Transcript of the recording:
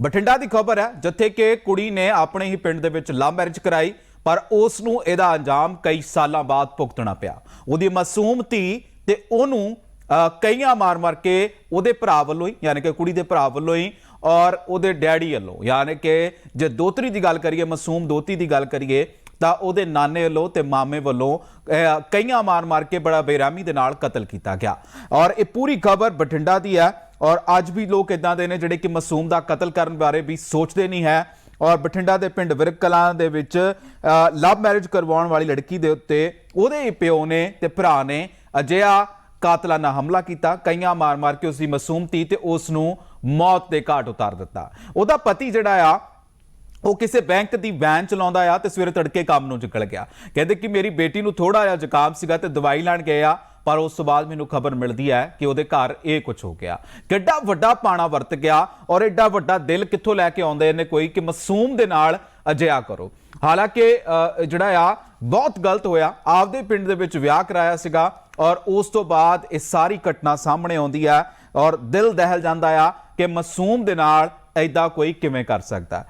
ਬਠਿੰਡਾ ਦੀ ਖਬਰ ਹੈ, ਜਿੱਥੇ ਕਿ ਕੁੜੀ ਨੇ ਆਪਣੇ ਹੀ ਪਿੰਡ ਦੇ ਵਿੱਚ ਲਵ ਮੈਰਿਜ ਕਰਾਈ, ਪਰ ਉਸ ਨੂੰ ਇਹਦਾ ਅੰਜਾਮ ਕਈ ਸਾਲਾਂ ਬਾਅਦ ਭੁਗਤਣਾ ਪਿਆ। ਉਹਦੀ ਮਾਸੂਮ ਧੀ ਤੇ ਉਹਨੂੰ ਕਈਆਂ ਮਾਰ-ਮਾਰ ਕੇ ਉਹਦੇ ਭਰਾ ਵੱਲੋਂ ਹੀ, ਯਾਨੀ ਕਿ ਕੁੜੀ ਦੇ ਭਰਾ ਵੱਲੋਂ ਹੀ ਔਰ ਉਹਦੇ ਡੈਡੀ ਵੱਲੋਂ, ਯਾਨੀ ਕਿ ਜੇ ਦੋਤਰੀ ਦੀ ਗੱਲ ਕਰੀਏ, ਮਾਸੂਮ ਦੋਤੀ ਦੀ ਗੱਲ ਕਰੀਏ, ਤਾਂ ਉਹਦੇ ਨਾਨੇ ਵੱਲੋਂ ਤੇ ਮਾਮੇ ਵੱਲੋਂ ਕਈਆਂ ਮਾਰ-ਮਾਰ ਕੇ ਬੜਾ ਬੇਰਾਮੀ ਦੇ ਨਾਲ ਕਤਲ ਕੀਤਾ ਗਿਆ। ਔਰ ਇਹ ਪੂਰੀ ਖਬਰ ਬਠਿੰਡਾ ਦੀ ਹੈ। ਔਰ ਅੱਜ ਵੀ ਲੋਕ ਇਦਾਂ ਦੇ ਨੇ ਜਿਹੜੇ ਕਿ ਮਾਸੂਮ ਦਾ ਕਤਲ ਕਰਨ ਬਾਰੇ ਵੀ ਸੋਚਦੇ ਨਹੀਂ ਹੈ। ਔਰ ਬਠਿੰਡਾ ਦੇ ਪਿੰਡ ਵਿਰਕ ਕਲਾਂ ਦੇ ਵਿੱਚ ਲਵ ਮੈਰਿਜ ਕਰਵਾਉਣ ਵਾਲੀ ਲੜਕੀ ਦੇ ਉੱਤੇ ਉਹਦੇ ਪਿਓ ਨੇ ਤੇ ਭਰਾ ਨੇ ਅਜਿਹਾ ਕਾਤਲਾਨਾ ਹਮਲਾ ਕੀਤਾ। ਕਈਆਂ ਮਾਰ-ਮਾਰ ਕੇ ਉਸ ਦੀ ਮਾਸੂਮ ਤੀ ਤੇ ਉਸ ਨੂੰ ਮੌਤ ਦੇ ਘਾਟ ਉਤਾਰ ਦਿੱਤਾ। ਉਹਦਾ ਪਤੀ ਜਿਹੜਾ ਆ, ਉਹ ਕਿਸੇ ਬੈਂਕ ਦੀ ਵੈਨ ਚਲਾਉਂਦਾ ਆ ਤੇ ਸਵੇਰੇ ਤੜਕੇ ਕੰਮ ਨੂੰ ਨਿਕਲ ਗਿਆ। ਕਹਿੰਦੇ ਕਿ ਮੇਰੀ ਬੇਟੀ ਨੂੰ ਥੋੜਾ ਜਿਹਾ ਜ਼ੁਕਾਮ ਸੀਗਾ ਤੇ ਦਵਾਈ ਲੈਣ ਗਏ ਆ। ਪਰ ਉਸ ਤੋਂ ਬਾਅਦ ਮੈਨੂੰ ਖਬਰ ਮਿਲਦੀ ਹੈ ਕਿ ਉਹਦੇ ਘਰ ਇਹ ਕੁਝ ਹੋ ਗਿਆ। ਕਿੱਡਾ ਵੱਡਾ ਪਾਣਾ ਵਰਤ ਗਿਆ ਔਰ ਐਡਾ ਵੱਡਾ ਦਿਲ ਕਿੱਥੋਂ ਲੈ ਕੇ ਆਉਂਦੇ ਨੇ ਕੋਈ ਕਿ ਮਾਸੂਮ ਦੇ ਨਾਲ ਅਜਿਹਾ ਕਰੋ। ਹਾਲਾਂਕਿ ਜਿਹੜਾ ਆ, ਬਹੁਤ ਗਲਤ ਹੋਇਆ। ਆਪਦੇ ਪਿੰਡ ਦੇ ਵਿੱਚ ਵਿਆਹ ਕਰਾਇਆ ਸੀਗਾ ਔਰ ਉਸ ਤੋਂ ਬਾਅਦ ਇਹ ਸਾਰੀ ਘਟਨਾ ਸਾਹਮਣੇ ਆਉਂਦੀ ਹੈ ਔਰ ਦਿਲ ਦਹਿਲ ਜਾਂਦਾ ਆ ਕਿ ਮਾਸੂਮ ਦੇ ਨਾਲ ਐਦਾਂ ਕੋਈ ਕਿਵੇਂ ਕਰ ਸਕਦਾ।